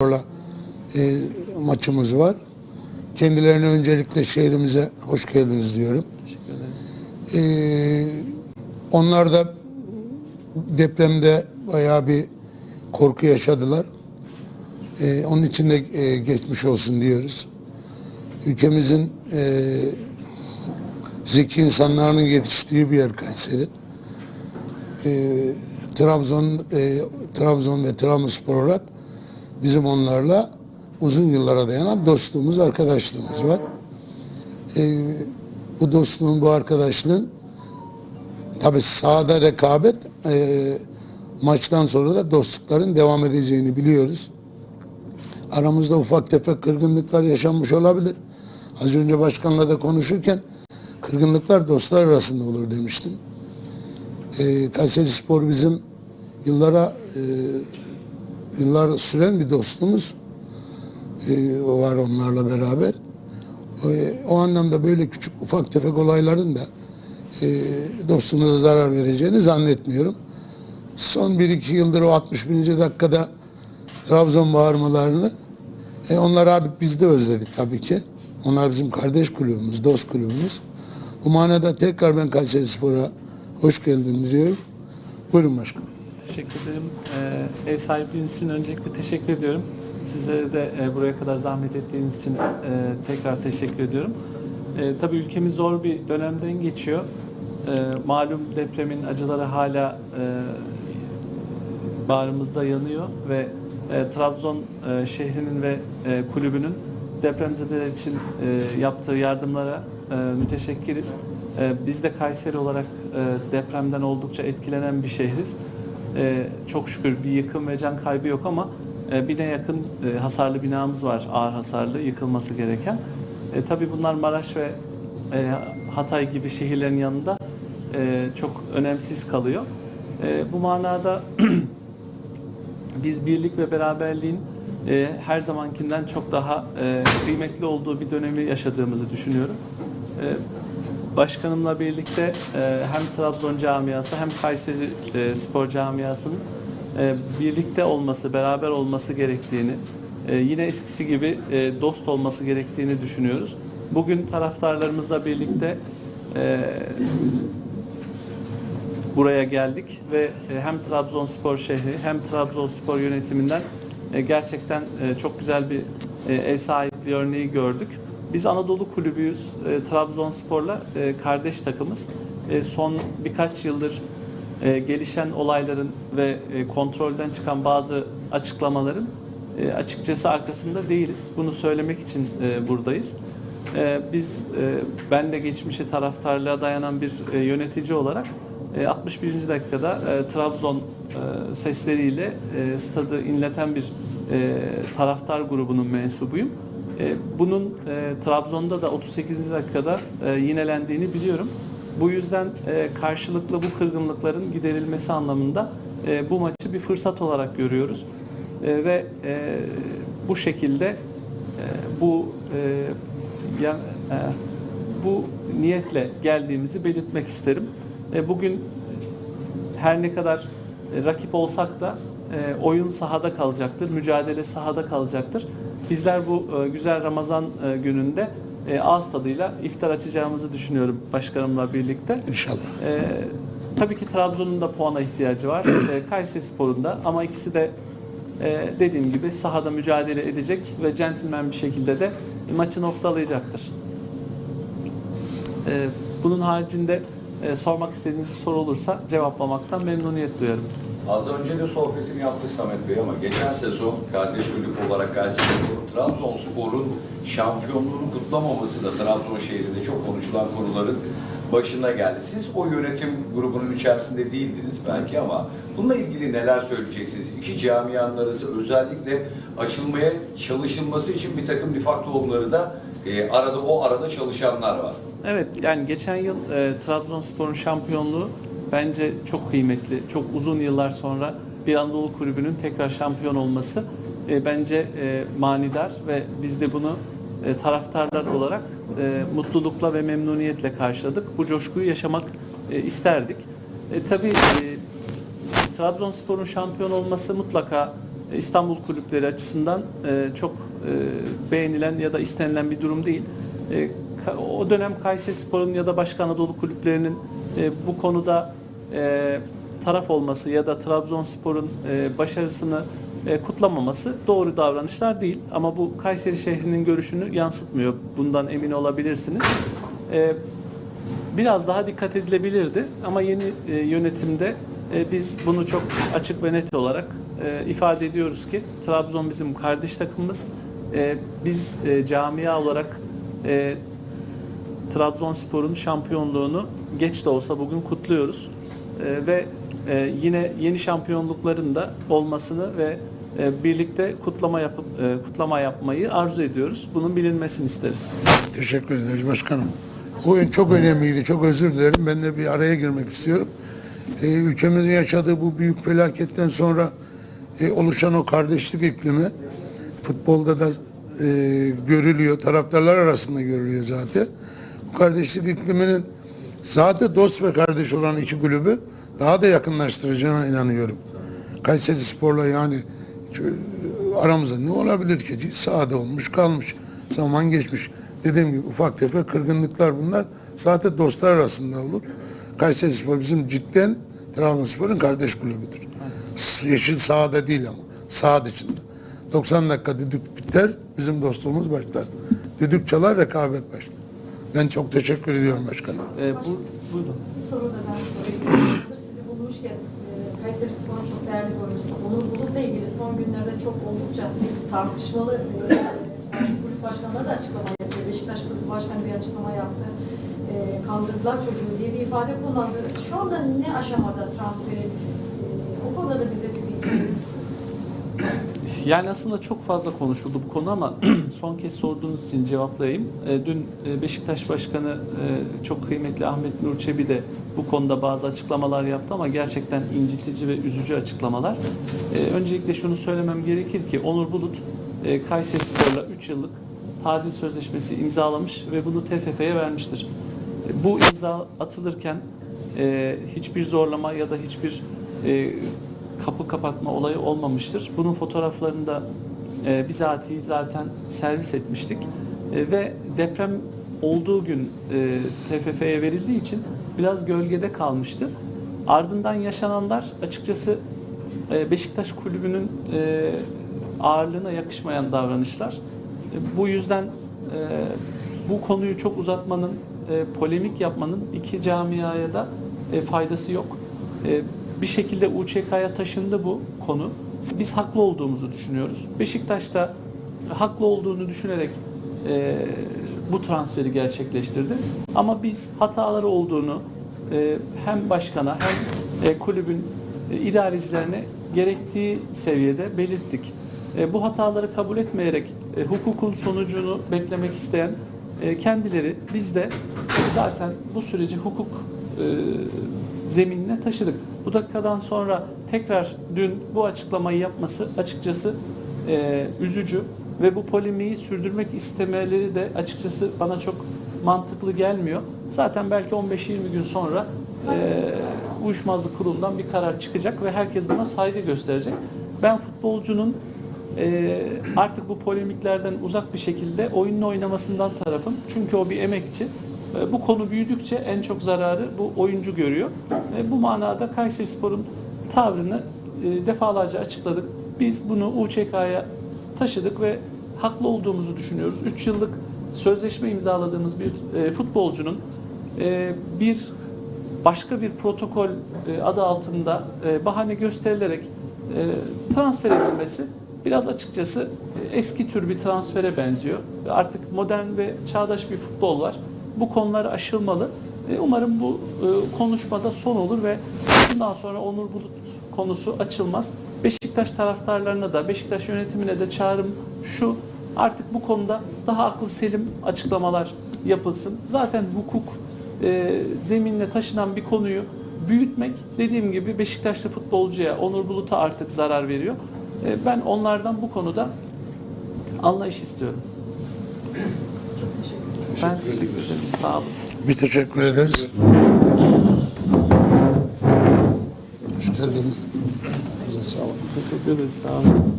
Trabzonspor'la e, maçımız var. Kendilerine öncelikle şehrimize hoş geldiniz diyorum. Teşekkür ederim. E, onlar da depremde bayağı bir korku yaşadılar. E, onun için de e, geçmiş olsun diyoruz. Ülkemizin e, zeki insanların yetiştiği bir yer Kayseri. E, Trabzon, e, Trabzon ve Trabzonspor olarak bizim onlarla uzun yıllara dayanan dostluğumuz, arkadaşlığımız var. E, bu dostluğun, bu arkadaşlığın tabi sahada rekabet e, maçtan sonra da dostlukların devam edeceğini biliyoruz. Aramızda ufak tefek kırgınlıklar yaşanmış olabilir. Az önce başkanla da konuşurken kırgınlıklar dostlar arasında olur demiştim. E, Kayseri Spor bizim yıllara e, yıllar süren bir dostluğumuz e, var onlarla beraber. E, o anlamda böyle küçük ufak tefek olayların da e, dostunuza zarar vereceğini zannetmiyorum. Son 1-2 yıldır o 61. dakikada Trabzon bağırmalarını e, onlar artık biz de özledik tabii ki. Onlar bizim kardeş kulübümüz, dost kulübümüz. Bu manada tekrar ben Kayseri Spor'a hoş geldiniz diyorum. Buyurun başkanım. Teşekkür ederim. Ee, ev sahipliğiniz için öncelikle teşekkür ediyorum. Sizlere de e, buraya kadar zahmet ettiğiniz için e, tekrar teşekkür ediyorum. E, tabii ülkemiz zor bir dönemden geçiyor. E, malum depremin acıları hala e, bağrımızda yanıyor ve Trabzon şehrinin ve kulübünün depremzedeler için yaptığı yardımlara müteşekkiriz. Biz de Kayseri olarak depremden oldukça etkilenen bir şehriz. E, çok şükür bir yıkım ve can kaybı yok ama e, bine yakın e, hasarlı binamız var, ağır hasarlı, yıkılması gereken. E, tabii bunlar Maraş ve e, Hatay gibi şehirlerin yanında e, çok önemsiz kalıyor. E, bu manada biz birlik ve beraberliğin e, her zamankinden çok daha e, kıymetli olduğu bir dönemi yaşadığımızı düşünüyorum. E, başkanımla birlikte e, hem Trabzon camiası hem Kayseri e, spor camiasının e, birlikte olması, beraber olması gerektiğini, yine eskisi gibi dost olması gerektiğini düşünüyoruz. Bugün taraftarlarımızla birlikte buraya geldik ve hem Trabzonspor şehri hem Trabzonspor yönetiminden gerçekten çok güzel bir ev sahipliği örneği gördük. Biz Anadolu kulübüyüz. E, Trabzonspor'la e, kardeş takımız. E, son birkaç yıldır e, gelişen olayların ve e, kontrolden çıkan bazı açıklamaların e, açıkçası arkasında değiliz. Bunu söylemek için e, buradayız. E, biz, e, ben de geçmişe taraftarlığa dayanan bir e, yönetici olarak e, 61. dakikada e, Trabzon e, sesleriyle e, stadı inleten bir e, taraftar grubunun mensubuyum. E, bunun e, Trabzon'da da 38. dakikada e, yinelendiğini biliyorum. Bu yüzden karşılıklı bu kırgınlıkların giderilmesi anlamında bu maçı bir fırsat olarak görüyoruz. Ve bu şekilde bu bu niyetle geldiğimizi belirtmek isterim. Bugün her ne kadar rakip olsak da oyun sahada kalacaktır, mücadele sahada kalacaktır. Bizler bu e, güzel Ramazan e, gününde e, ağız tadıyla iftar açacağımızı düşünüyorum başkanımla birlikte. İnşallah. Tabii ki Trabzon'un da puana ihtiyacı var, Kayseri Spor'un da ama ikisi de dediğim gibi sahada mücadele edecek ve centilmen bir şekilde de maçı noktalayacaktır. Bunun haricinde sormak istediğiniz bir soru olursa cevaplamaktan memnuniyet duyarım. Az önce de sohbetini yaptık Samet Bey ama geçen sezon kardeş kulüp olarak Kayserispor, Trabzonspor'un şampiyonluğunu kutlamaması da Trabzon şehrinde çok konuşulan konuların başına geldi. Siz o yönetim grubunun içerisinde değildiniz belki ama bununla ilgili neler söyleyeceksiniz? İki camianın arası özellikle açılmaya çalışılması için bir takım nifak tohumları da e, arada o arada çalışanlar var. Evet yani geçen yıl e, Trabzonspor'un şampiyonluğu bence çok kıymetli. Çok uzun yıllar sonra bir Anadolu kulübünün tekrar şampiyon olması e, bence e, manidar ve biz de bunu e, taraftarlar olarak e, mutlulukla ve memnuniyetle karşıladık. Bu coşkuyu yaşamak e, isterdik. E, tabii e, Trabzonspor'un şampiyon olması mutlaka e, İstanbul kulüpleri açısından e, çok e, beğenilen ya da istenilen bir durum değil. E, o dönem Kayserispor'un ya da başka Anadolu kulüplerinin e, bu konuda e, taraf olması ya da Trabzonspor'un e, başarısını e, kutlamaması doğru davranışlar değil. Ama bu Kayseri şehrinin görüşünü yansıtmıyor. Bundan emin olabilirsiniz. E, biraz daha dikkat edilebilirdi ama yeni e, yönetimde e, biz bunu çok açık ve net olarak e, ifade ediyoruz ki Trabzon bizim kardeş takımımız. E, biz e, camia olarak e, Trabzonspor'un şampiyonluğunu geç de olsa bugün kutluyoruz. E, ve e, yine yeni şampiyonlukların da olmasını ve e, birlikte kutlama yapıp e, kutlama yapmayı arzu ediyoruz. Bunun bilinmesini isteriz. Teşekkür ederiz başkanım. Bu çok önemliydi. Çok özür dilerim. Ben de bir araya girmek istiyorum. Ee, ülkemizin yaşadığı bu büyük felaketten sonra oluşan o kardeşlik iklimi futbolda da görülüyor. Taraftarlar arasında görülüyor zaten. Bu kardeşlik ikliminin sade dost ve kardeş olan iki kulübü daha da yakınlaştıracağına inanıyorum. Kayseri Spor'la yani aramızda ne olabilir ki? Sade olmuş kalmış. Zaman geçmiş. Dediğim gibi ufak tefek kırgınlıklar bunlar. Zaten dostlar arasında olur. Kayseri Spor bizim cidden Trabzonspor'un kardeş kulübüdür. Yeşil sahada değil ama. Sağ içinde. 90 dakika düdük biter, bizim dostluğumuz başlar. Düdük çalar, rekabet başlar. Ben çok teşekkür ediyorum başkanım. E, bu, buyurun. Bir soru da ben sorayım. Sizi bulmuşken e, Kayseri Spor'un çok değerli bir oyuncusu. Onur Bulut'la ilgili son günlerde çok oldukça tartışmalı e, kulüp başkanları da açıklama yapıyor. Beşiktaş kulüp başkanı bir açıklama yaptı. E, kandırdılar çocuğu diye bir ifade kullandı. Şu anda ne aşamada transferi? E, o konuda da bize bir bilgi? Yani aslında çok fazla konuşuldu bu konu ama son kez sorduğunuz için cevaplayayım. E, Dün e, Beşiktaş Başkanı e, çok kıymetli Ahmet Nur Çebi de bu konuda bazı açıklamalar yaptı ama gerçekten incitici ve üzücü açıklamalar. Öncelikle şunu söylemem gerekir ki Onur Bulut Kayseri Spor'la 3 yıllık tadil sözleşmesi imzalamış ve bunu TFF'ye vermiştir. Bu imza atılırken hiçbir zorlama ya da hiçbir kapı kapatma olayı olmamıştır. Bunun fotoğraflarını da e, bizatihi zaten servis etmiştik. E, ve deprem olduğu gün e, TFF'ye verildiği için biraz gölgede kalmıştı. Ardından yaşananlar açıkçası e, Beşiktaş Kulübü'nün e, ağırlığına yakışmayan davranışlar. E, bu yüzden e, bu konuyu çok uzatmanın, e, polemik yapmanın iki camiaya da e, faydası yok. E, bir şekilde UÇK'ya taşındı bu konu. Biz haklı olduğumuzu düşünüyoruz. Beşiktaş da haklı olduğunu düşünerek e, bu transferi gerçekleştirdi. Ama biz hataları olduğunu e, hem başkana hem e, kulübün e, idarecilerine gerektiği seviyede belirttik. E, bu hataları kabul etmeyerek e, hukukun sonucunu beklemek isteyen e, kendileri biz de zaten bu süreci hukuk e, zeminine taşıdık. Bu dakikadan sonra tekrar dün bu açıklamayı yapması açıkçası e, üzücü ve bu polemiği sürdürmek istemeleri de açıkçası bana çok mantıklı gelmiyor. Zaten belki 15-20 gün sonra e, uyuşmazlık kurulundan bir karar çıkacak ve herkes buna saygı gösterecek. Ben futbolcunun e, artık bu polemiklerden uzak bir şekilde oyununu oynamasından tarafım. Çünkü o bir emekçi. E, bu konu büyüdükçe en çok zararı bu oyuncu görüyor. E, bu manada Kayserispor'un tavrını e, defalarca açıkladık. Biz bunu UÇK'ya taşıdık ve haklı olduğumuzu düşünüyoruz. 3 yıllık sözleşme imzaladığımız bir e, futbolcunun e, bir başka bir protokol e, adı altında e, bahane gösterilerek e, transfer edilmesi biraz açıkçası e, eski tür bir transfere benziyor. Artık modern ve çağdaş bir futbol var. Bu konular aşılmalı. Umarım bu e, konuşmada son olur ve bundan sonra Onur Bulut konusu açılmaz. Beşiktaş taraftarlarına da Beşiktaş yönetimine de çağrım şu artık bu konuda daha aklı selim açıklamalar yapılsın. Zaten hukuk e, zeminle taşınan bir konuyu büyütmek dediğim gibi Beşiktaşlı futbolcuya Onur Bulut'a artık zarar veriyor. E, ben onlardan bu konuda anlayış istiyorum. Ben teşekkür ederim. Sağ olun. Biz teşekkür ederiz. Deniz. Güzel sağ olun. Teşekkür ederiz. Sağ olun.